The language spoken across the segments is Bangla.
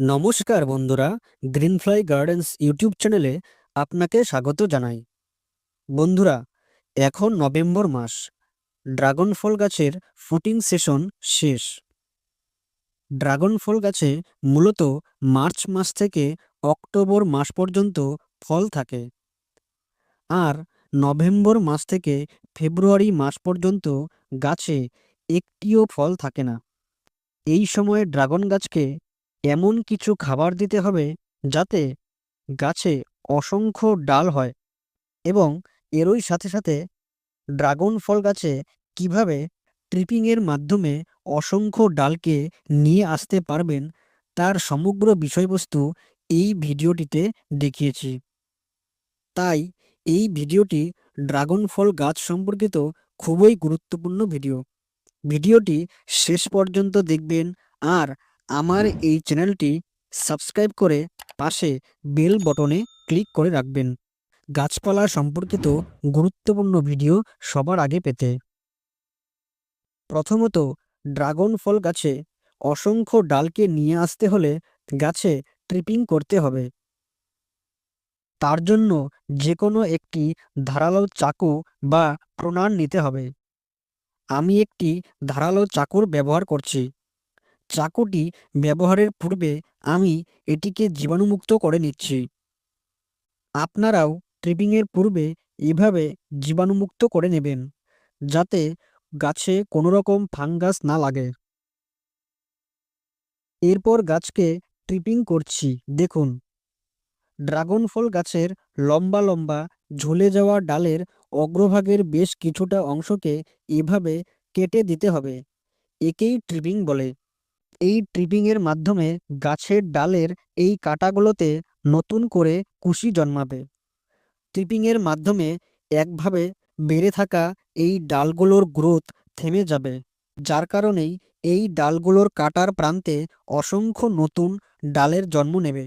নমস্কার বন্ধুরা, গ্রিনফ্লাই গার্ডেন্স ইউটিউব চ্যানেলে আপনাকে স্বাগত জানাই। বন্ধুরা, এখন নভেম্বর মাস ড্রাগন ফল গাছের ফুটিং সেশন শেষ। ড্রাগন ফল গাছে মূলত মার্চ মাস থেকে অক্টোবর মাস পর্যন্ত ফল থাকে আর নভেম্বর মাস থেকে ফেব্রুয়ারি মাস পর্যন্ত গাছে একটিও ফল থাকে না। এই সময়ে ড্রাগন গাছকে এমন কিছু খাবার দিতে হবে যাতে গাছে অসংখ্য ডাল হয় এবং এরই সাথে সাথে ড্রাগন ফল গাছে কীভাবে ট্রিপিংয়ের মাধ্যমে অসংখ্য ডালকে নিয়ে আসতে পারবেন তার সমগ্র বিষয়বস্তু এই ভিডিওটিতে দেখিয়েছি। তাই এই ভিডিওটি ড্রাগন ফল গাছ সম্পর্কিত খুবই গুরুত্বপূর্ণ ভিডিও। ভিডিওটি শেষ পর্যন্ত দেখবেন আর আমার এই চ্যানেলটি সাবস্ক্রাইব করে পাশে বেল বটনে ক্লিক করে রাখবেন। গাছপালা সম্পর্কিত গুরুত্বপূর্ণ ভিডিও সবার আগে পেতে। প্রথমত, ড্রাগন ফল গাছে অসংখ্য ডালকে নিয়ে আসতে হলে গাছে ট্রিপিং করতে হবে। তার জন্য যে কোনো একটি ধারালো চাকু বা প্রণার নিতে হবে। আমি একটি ধারালো চাকুর ব্যবহার করছি। চাকুটি ব্যবহারের পূর্বে আমি এটিকে জীবাণুমুক্ত করে নিচ্ছি। আপনারাও ট্রিপিংয়ের পূর্বে এভাবে জীবাণুমুক্ত করে নেবেন, যাতে গাছে কোনো রকম ফাঙ্গাস না লাগে। এরপর গাছকে ট্রিপিং করছি, দেখুন। ড্রাগন ফল গাছের লম্বা লম্বা ঝুলে যাওয়া ডালের অগ্রভাগের বেশ কিছুটা অংশকে এভাবে কেটে দিতে হবে, একেই ট্রিপিং বলে। এই ট্রিপিংয়ের মাধ্যমে গাছের ডালের এই কাঁটাগুলোতে নতুন করে কুশি জন্মাবে। ট্রিপিংয়ের মাধ্যমে একভাবে বেড়ে থাকা এই ডালগুলোর গ্রোথ থেমে যাবে, যার কারণেই এই ডালগুলোর কাটার প্রান্তে অসংখ্য নতুন ডালের জন্ম নেবে।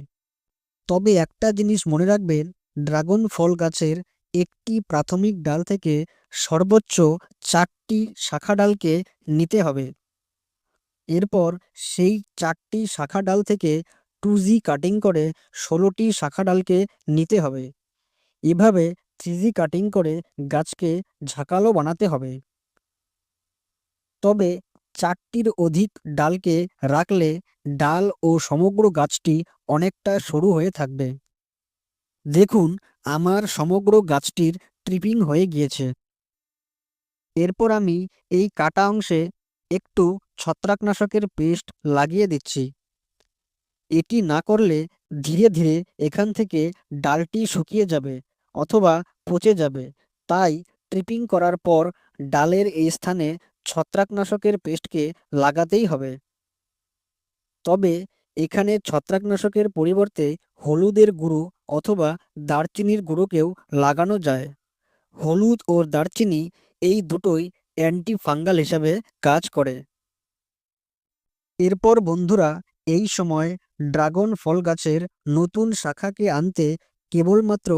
তবে একটা জিনিস মনে রাখবেন, ড্রাগন ফল গাছের একটি প্রাথমিক ডাল থেকে সর্বোচ্চ চারটি শাখা ডালকে নিতে হবে। এরপর সেই চারটি শাখা ডাল থেকে টু জি কাটিং করে ষোলোটি শাখা ডালকে নিতে হবে। এভাবে থ্রি কাটিং করে গাছকে ঝাঁকালো বানাতে হবে। তবে চারটির অধিক ডালকে রাখলে ডাল ও সমগ্র গাছটি অনেকটা সরু হয়ে থাকবে। দেখুন, আমার সমগ্র গাছটির ট্রিপিং হয়ে গিয়েছে। এরপর আমি এই কাটা অংশে একটু ছত্রাকনাশকের পেস্ট লাগিয়ে দিচ্ছি। এটি না করলে ধীরে ধীরে এখান থেকে ডালটি শুকিয়ে যাবে অথবা পচে যাবে। তাই ট্রিপিং করার পর ডালের এই স্থানে ছত্রাকনাশকের পেস্টকে লাগাতেই হবে। তবে এখানে ছত্রাকনাশকের পরিবর্তে হলুদের গুঁড়ো অথবা দারচিনির গুঁড়োকেও লাগানো যায়। হলুদ ও দারচিনি এই দুটোই অ্যান্টি ফাঙ্গাল হিসাবে কাজ করে। এরপর বন্ধুরা, এই সময় ড্রাগন ফল গাছের নতুন শাখাকে আনতে কেবলমাত্র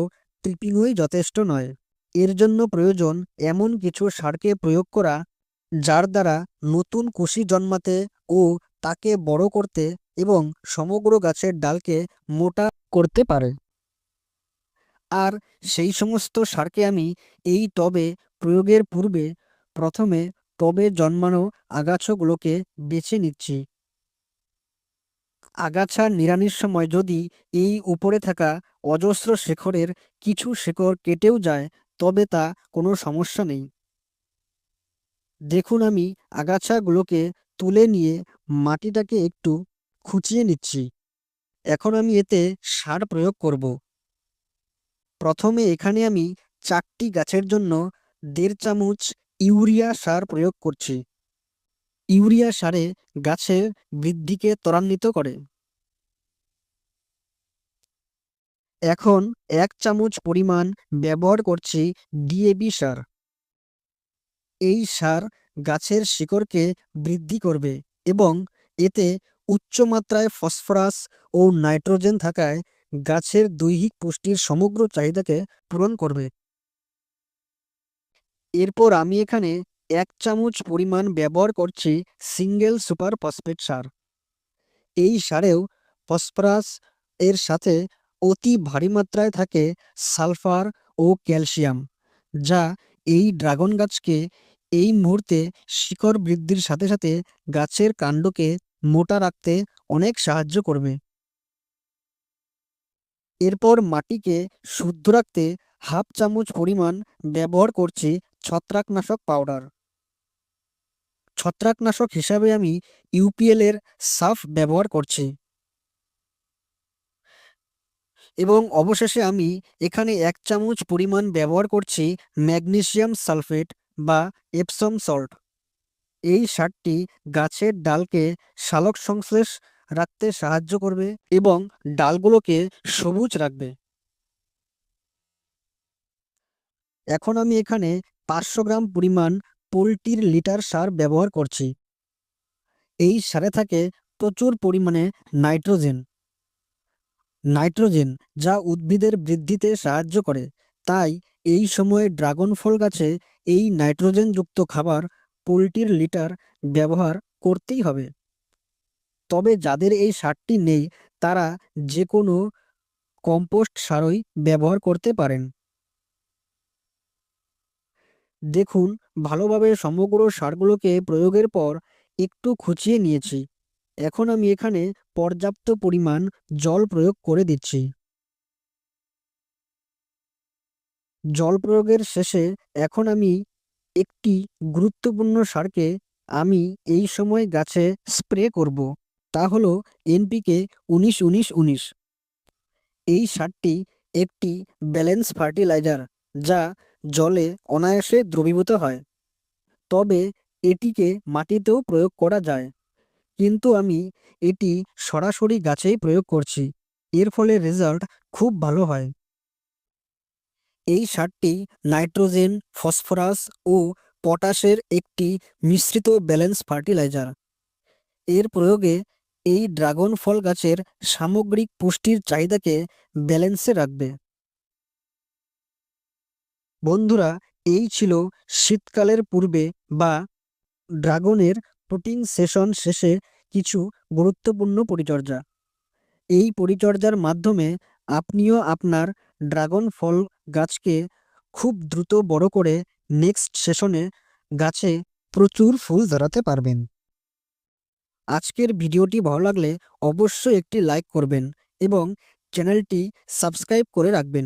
ট্রিপিংই যথেষ্ট নয়। এর জন্য প্রয়োজন এমন কিছু সারকে প্রয়োগ করা, যার দ্বারা নতুন কুশি জন্মাতে ও তাকে বড় করতে এবং সমগ্র গাছের ডালকে মোটা করতে পারে। আর সেই সমস্ত সারকে আমি এই টবে প্রয়োগের পূর্বে প্রথমে টবে জন্মানো আগাছাগুলোকে বেছে নিচ্ছি। আগাছা নিরানির সময় যদি এই উপরে থাকা অজস্র শেখরের কিছু শেকড় কেটেও যায়, তবে তা কোনো সমস্যা নেই। দেখুন আমি আগাছাগুলোকে তুলে নিয়ে মাটিটাকে একটু খুঁচিয়ে নিচ্ছি। এখন আমি এতে সার প্রয়োগ করব। প্রথমে এখানে আমি চারটি গাছের জন্য দেড় চামচ ইউরিয়া সার প্রয়োগ করছি। ইউরিয়া সারে গাছের বৃদ্ধিকে ত্বরান্বিত করে। এখন এক চামচ পরিমাণ ব্যবহার করছি ডিএবি সার। এই সার গাছের শিকড়কে বৃদ্ধি করবে এবং এতে উচ্চমাত্রায় ফসফরাস ও নাইট্রোজেন থাকায় গাছের দৈহিক পুষ্টির সমগ্র চাহিদাকে পূরণ করবে। এরপর আমি এখানে এক চামচ পরিমাণ ব্যবহার করছি সিঙ্গেল সুপার ফসফেট সার। এই সারেও ফসফরাস এর সাথে অতি ভারী মাত্রায় থাকে সালফার ও ক্যালসিয়াম, যা এই ড্রাগন গাছকে এই মুহূর্তে শিকড় বৃদ্ধির সাথে সাথে গাছের কাণ্ডকে মোটা রাখতে অনেক সাহায্য করবে। এরপর মাটিকে শুদ্ধ রাখতে হাফ চামচ পরিমাণ ব্যবহার করছি ছত্রাকনাশক পাউডার ছত্রাকনাশক হিসাবে আমি ইউপিএল এর সাফ ব্যবহার করছি। এবং অবশেষে আমি এখানে এক চামচ পরিমাণ ব্যবহার করছি ম্যাগনেসিয়াম সালফেট বা এপসম সল্ট এই সারটি গাছের ডালকে সালোক সংশ্লেষ রাখতে সাহায্য করবে এবং ডালগুলোকে সবুজ রাখবে। এখন আমি এখানে পাঁচশো গ্রাম পরিমাণ পোলট্রির লিটার সার ব্যবহার করছি। এই সারে থাকে প্রচুর পরিমাণে নাইট্রোজেন। নাইট্রোজেন যা উদ্ভিদের বৃদ্ধিতে সাহায্য করে। তাই এই সময়ে ড্রাগন ফল গাছে এই নাইট্রোজেনযুক্ত খাবার পোলট্রির লিটার ব্যবহার করতেই হবে। তবে যাদের এই সারটি নেই, তারা যে কোনো কম্পোস্ট সারই ব্যবহার করতে পারেন। দেখুন, ভালোভাবে সমগ্র সারগুলোকে প্রয়োগের পর একটু খুঁচিয়ে নিয়েছি। এখন আমি এখানে পর্যাপ্ত পরিমাণ জল প্রয়োগ করে দিচ্ছি। জল প্রয়োগের শেষে এখন আমি একটি গুরুত্বপূর্ণ সারকে আমি এই সময় গাছে স্প্রে করব, তা হলো এনপিকে উনিশ উনিশ উনিশ। এই সারটি একটি ব্যালেন্স ফার্টিলাইজার, যা জলে অনায়াসে দ্রবীভূত হয়। তবে এটিকে মাটিতেও প্রয়োগ করা যায়। কিন্তু আমি এটি সরাসরি গাছেই প্রয়োগ করছি। এর ফলে রেজাল্ট খুব ভালো হয়। এই সারটি নাইট্রোজেন, ফসফরাস ও পটাশের একটি মিশ্রিত ব্যালেন্স ফার্টিলাইজার। এর প্রয়োগে এই ড্রাগন ফল গাছের সামগ্রিক পুষ্টির চাহিদাকে ব্যালেন্সে রাখবে। বন্ধুরা, এই ছিল শীতকালের পূর্বে বা ড্রাগনের প্রোটিন সেশন শেষে কিছু গুরুত্বপূর্ণ পরিচর্যা। এই পরিচর্যার মাধ্যমে আপনিও আপনার ড্রাগন ফল গাছকে খুব দ্রুত বড় করে নেক্সট সেশনে গাছে প্রচুর ফুল ধরাতে পারবেন। আজকের ভিডিওটি ভালো লাগলে অবশ্যই একটি লাইক করবেন এবং চ্যানেলটি সাবস্ক্রাইব করে রাখবেন।